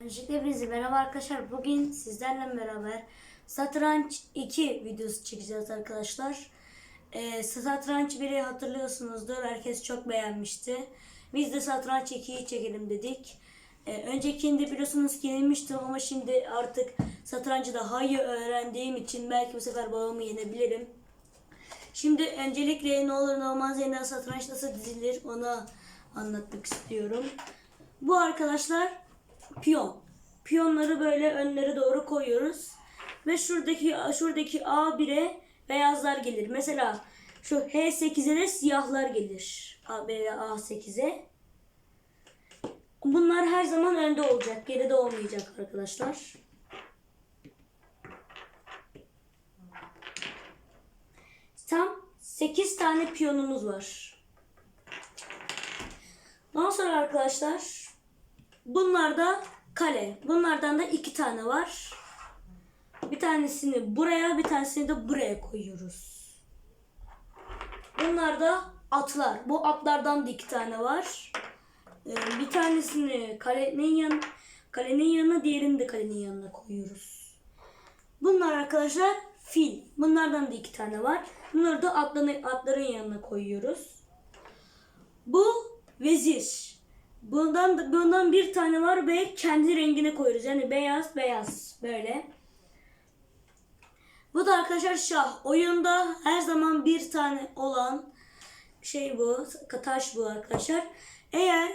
Öncelikle hepinize merhaba arkadaşlar. Bugün sizlerle beraber Satranç 2 videosu çekeceğiz arkadaşlar. Ee, Satranç 1'i hatırlıyorsunuzdur. Herkes çok beğenmişti. Biz de Satranç 2'yi çekelim dedik. Ee, öncekinde biliyorsunuz ki yenilmiştim ama şimdi artık satrancı daha iyi öğrendiğim için belki bu sefer babamı yenebilirim. Şimdi öncelikle ne olur ne olmaz yeniden satranç nasıl dizilir onu anlatmak istiyorum. Bu arkadaşlar piyon. Piyonları böyle önlere doğru koyuyoruz. Ve şuradaki şuradaki A1'e beyazlar gelir. Mesela şu H8'e de siyahlar gelir. A veya A8'e. Bunlar her zaman önde olacak. Geride olmayacak arkadaşlar. Tam 8 tane piyonumuz var. Ondan sonra arkadaşlar bunlar da kale. Bunlardan da iki tane var. Bir tanesini buraya bir tanesini de buraya koyuyoruz. Bunlar da atlar. Bu atlardan da iki tane var. Ee, bir tanesini kalenin yan kalenin yanına diğerini de kalenin yanına koyuyoruz. Bunlar arkadaşlar fil. Bunlardan da iki tane var. Bunları da atların, atların yanına koyuyoruz. Bu vezir. Bundan da- bundan bir tane var ve kendi rengine koyuyoruz. Yani beyaz beyaz böyle. Bu da arkadaşlar şah. Oyunda her zaman bir tane olan şey bu. Taş bu arkadaşlar. Eğer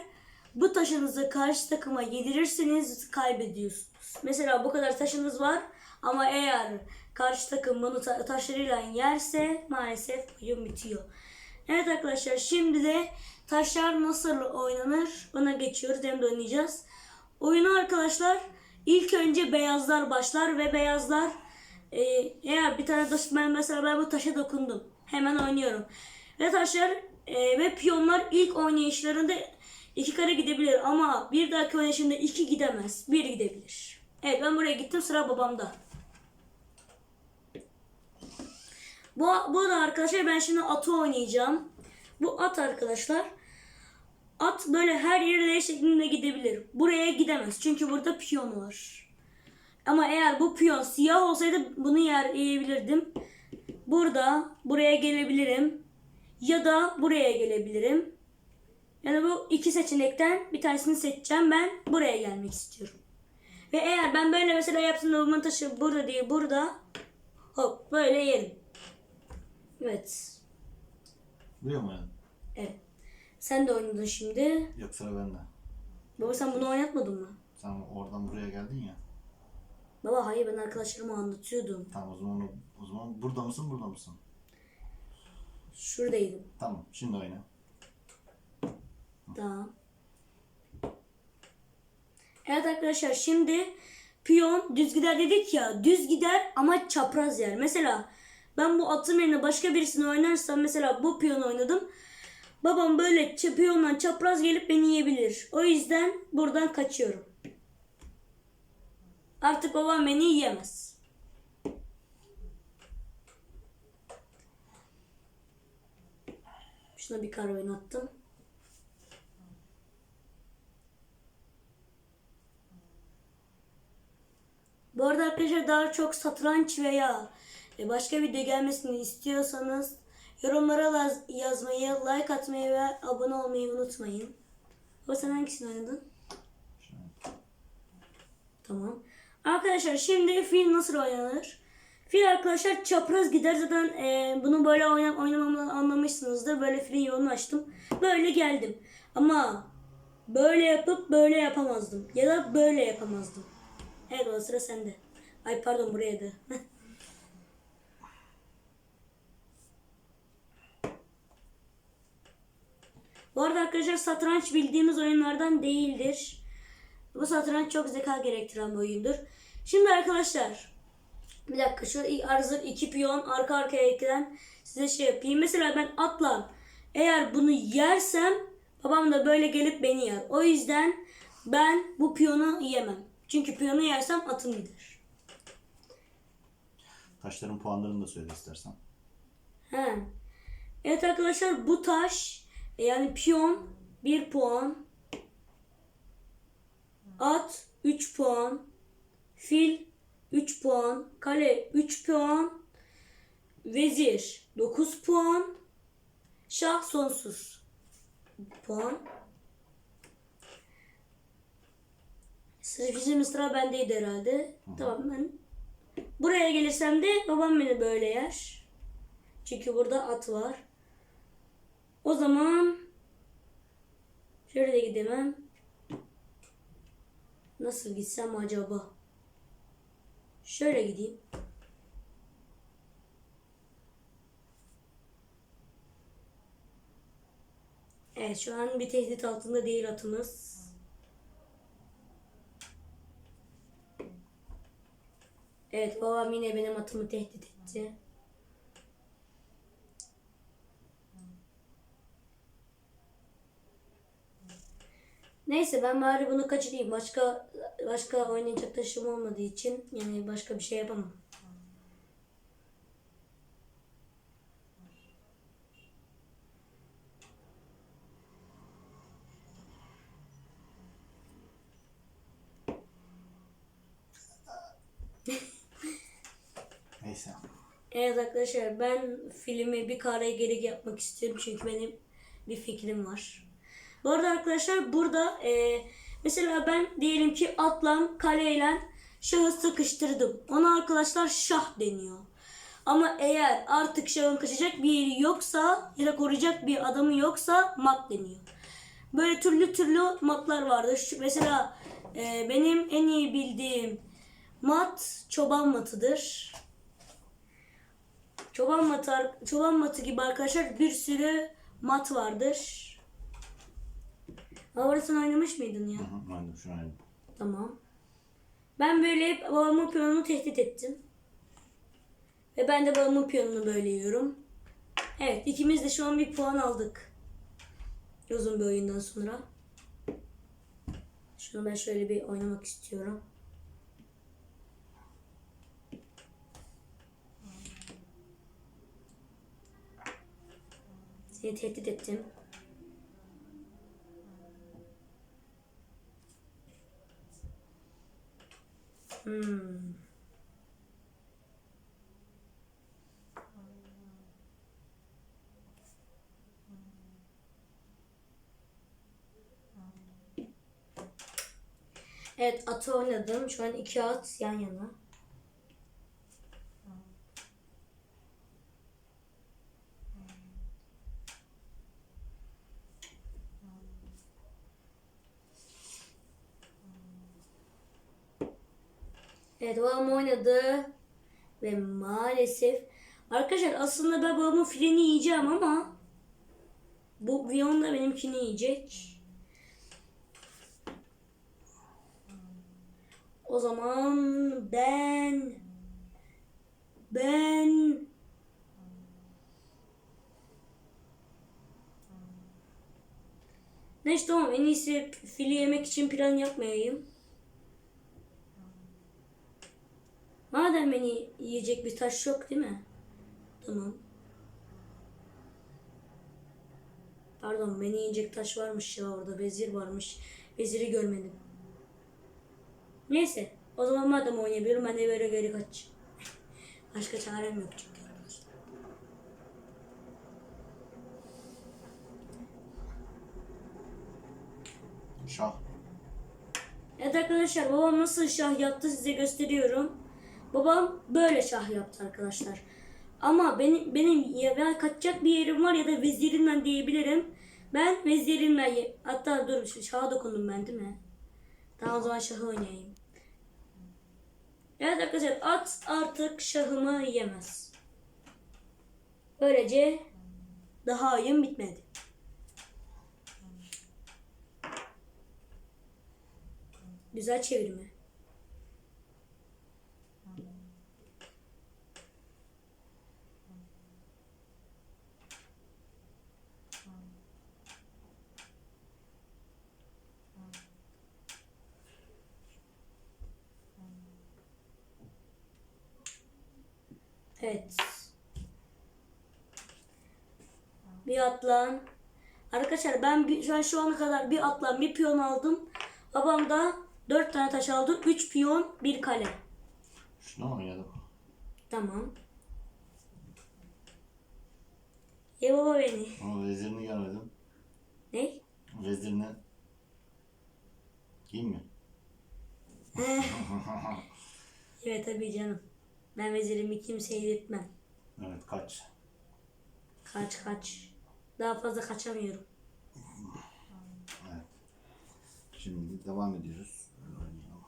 bu taşınızı karşı takıma yedirirseniz kaybediyorsunuz. Mesela bu kadar taşınız var ama eğer karşı takım bunu ta- taşlarıyla yerse maalesef oyun bitiyor. Evet arkadaşlar şimdi de taşlar nasıl oynanır ona geçiyoruz hem de oynayacağız. Oyunu arkadaşlar ilk önce beyazlar başlar ve beyazlar e, eğer bir tane taş ben mesela ben bu taşa dokundum. Hemen oynuyorum. Ve taşlar e, ve piyonlar ilk oynayışlarında iki kare gidebilir ama bir dahaki oynayışında iki gidemez. Bir gidebilir. Evet ben buraya gittim sıra babamda. Bu, bu da arkadaşlar ben şimdi atı oynayacağım. Bu at arkadaşlar. At böyle her yere L şeklinde gidebilir. Buraya gidemez. Çünkü burada piyon var. Ama eğer bu piyon siyah olsaydı bunu yer yiyebilirdim. Burada buraya gelebilirim. Ya da buraya gelebilirim. Yani bu iki seçenekten bir tanesini seçeceğim. Ben buraya gelmek istiyorum. Ve eğer ben böyle mesela yapsam da taşı burada değil burada. Hop böyle yerim. Evet. Buraya mı oynadın? Evet. Sen de oynadın şimdi. Yok sıra bende. Baba sen bunu oynatmadın mı? Sen oradan buraya geldin ya. Baba hayır ben arkadaşlarıma anlatıyordum. Tamam o zaman, o zaman burada mısın burada mısın? Şuradaydım. Tamam şimdi oyna. Tamam. Evet arkadaşlar şimdi piyon düz gider dedik ya düz gider ama çapraz yer. Mesela ben bu atım yerine başka birisini oynarsam mesela bu piyonu oynadım. Babam böyle piyondan çapraz gelip beni yiyebilir. O yüzden buradan kaçıyorum. Artık babam beni yiyemez. Şuna bir kar oynattım. Bu arada arkadaşlar daha çok satranç veya başka video gelmesini istiyorsanız yorumlara yazmayı, like atmayı ve abone olmayı unutmayın. Baba sen hangisini oynadın? Tamam. Arkadaşlar şimdi fil nasıl oynanır? Fil arkadaşlar çapraz gider zaten e, bunu böyle oynam oynamamı anlamışsınızdır. Böyle filin yolunu açtım. Böyle geldim. Ama böyle yapıp böyle yapamazdım. Ya da böyle yapamazdım. Evet o sıra sende. Ay pardon buraya da. Bu arada arkadaşlar satranç bildiğimiz oyunlardan değildir. Bu satranç çok zeka gerektiren bir oyundur. Şimdi arkadaşlar bir dakika şu hazır iki piyon arka arkaya eklenen size şey yapayım. Mesela ben atla eğer bunu yersem babam da böyle gelip beni yer. O yüzden ben bu piyonu yemem. Çünkü piyonu yersem atım gider. Taşların puanlarını da söyle istersen. He. Evet arkadaşlar bu taş yani piyon 1 puan. At 3 puan. Fil 3 puan. Kale 3 puan. Vezir 9 puan. Şah sonsuz puan. Bizim sıra bendeydi herhalde. Tamam ben. Buraya gelirsem de babam beni böyle yer. Çünkü burada at var. O zaman şöyle de gidemem. Nasıl gitsem acaba? Şöyle gideyim. Evet şu an bir tehdit altında değil atımız. Evet babam yine benim atımı tehdit etti. Neyse ben bari bunu kaçırayım. Başka başka oynayacak taşım olmadığı için yani başka bir şey yapamam. Neyse. Evet arkadaşlar ben filmi bir kare geri yapmak istiyorum çünkü benim bir fikrim var. Bu arada arkadaşlar burada e, mesela ben diyelim ki atlan kaleyle şahı sıkıştırdım. Ona arkadaşlar şah deniyor. Ama eğer artık şahın kaçacak bir yeri yoksa ya da koruyacak bir adamı yoksa mat deniyor. Böyle türlü türlü matlar vardır. Şu, mesela e, benim en iyi bildiğim mat çoban matıdır. Çoban matı, çoban matı gibi arkadaşlar bir sürü mat vardır. Avara sen oynamış mıydın ya? Hı şu an Tamam. Ben böyle hep babamın piyonunu tehdit ettim. Ve ben de babamın piyonunu böyle yiyorum. Evet ikimiz de şu an bir puan aldık. Uzun bir oyundan sonra. Şunu ben şöyle bir oynamak istiyorum. Seni tehdit ettim. Evet atı oynadım. Şu an iki at yan yana. Evet babam oynadı. Ve maalesef arkadaşlar aslında ben babamın filini yiyeceğim ama bu Vion da benimkini yiyecek. O zaman ben ben Neyse tamam en iyisi fili yemek için plan yapmayayım. Madem beni yiyecek bir taş yok değil mi? Tamam. Pardon beni yiyecek taş varmış ya orada vezir varmış. Veziri görmedim. Neyse o zaman madem oynayabiliyorum ben de böyle geri kaç. Başka çarem yok çünkü şah. Evet arkadaşlar babam nasıl şah yaptı size gösteriyorum. Babam böyle şah yaptı arkadaşlar. Ama benim benim ya ben kaçacak bir yerim var ya da vezirimden diyebilirim. Ben vezirimden hatta dur şaha dokundum ben değil mi? Tamam o zaman şahı oynayayım. Evet arkadaşlar at artık şahımı yemez. Böylece daha oyun bitmedi. Güzel çevirme. Evet. Bir atlan. Arkadaşlar ben bir, şu an şu ana kadar bir atlan bir piyon aldım. Babam da 4 tane taş aldı. 3 piyon, 1 kale. Şunu oynadım. Tamam. Ye baba beni. Ama vezirini görmedim. Ne? Vezirini Kim mi? Evet tabii canım. Ben vezirimi kimseye yedirtmem. evet kaç. Kaç kaç. Daha fazla kaçamıyorum. Evet. Şimdi devam ediyoruz. Böyle oynayalım.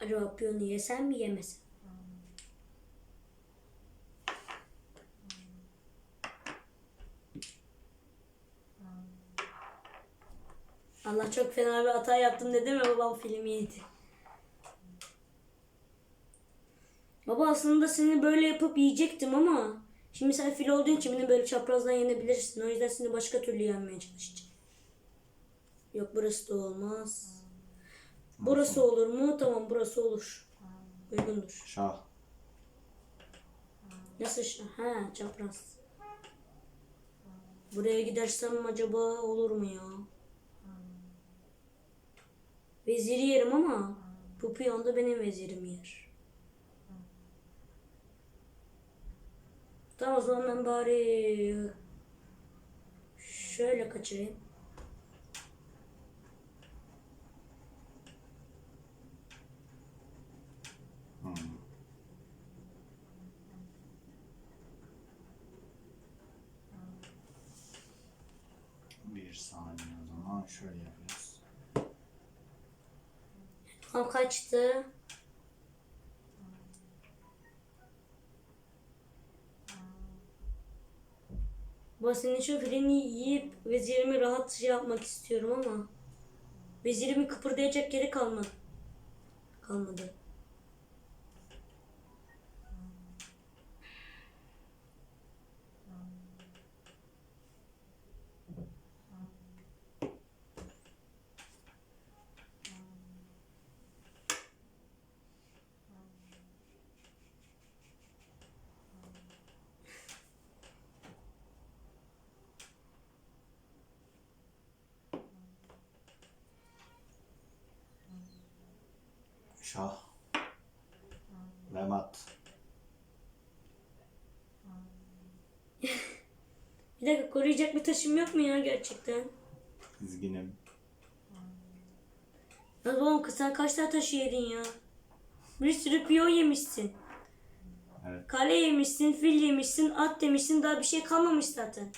Acaba piyonu yesem mi yemesem? Allah çok fena bir hata yaptım dedi mi babam filmi yedi. Baba aslında seni böyle yapıp yiyecektim ama şimdi sen fil olduğun için beni böyle çaprazdan yenebilirsin. O yüzden seni başka türlü yenmeye çalışacağım. Yok burası da olmaz. Burası olur mu? Tamam burası olur. Uygundur. Şah. Nasıl şu? Ha çapraz. Buraya gidersem acaba olur mu ya? Veziri yerim ama bu piyon da benim vezirim yer. Tamam o zaman ben bari şöyle kaçırayım. Hmm. Bir saniye o zaman şöyle yapıyoruz. Tam kaçtı. Basinin şu filini yiyip vezirimi rahat şey yapmak istiyorum ama vezirimin kıpırdayacak yeri kalmadı. Kalmadı. Şah. Ve mat. Bir dakika koruyacak bir taşım yok mu ya gerçekten? Üzgünüm. Ya babam kız sen kaç tane taşı yedin ya? Bir sürü piyon yemişsin. Evet. Kale yemişsin, fil yemişsin, at yemişsin daha bir şey kalmamış zaten.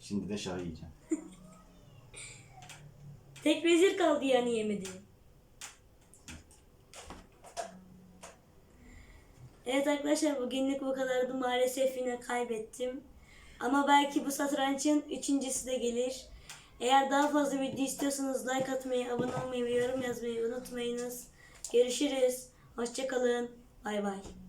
Şimdi de şah yiyeceğim. Tek vezir kaldı yani yemediğin. Evet arkadaşlar bugünlük bu kadardı. Maalesef yine kaybettim. Ama belki bu satrançın üçüncüsü de gelir. Eğer daha fazla video istiyorsanız like atmayı, abone olmayı ve yorum yazmayı unutmayınız. Görüşürüz. Hoşçakalın. Bay bay.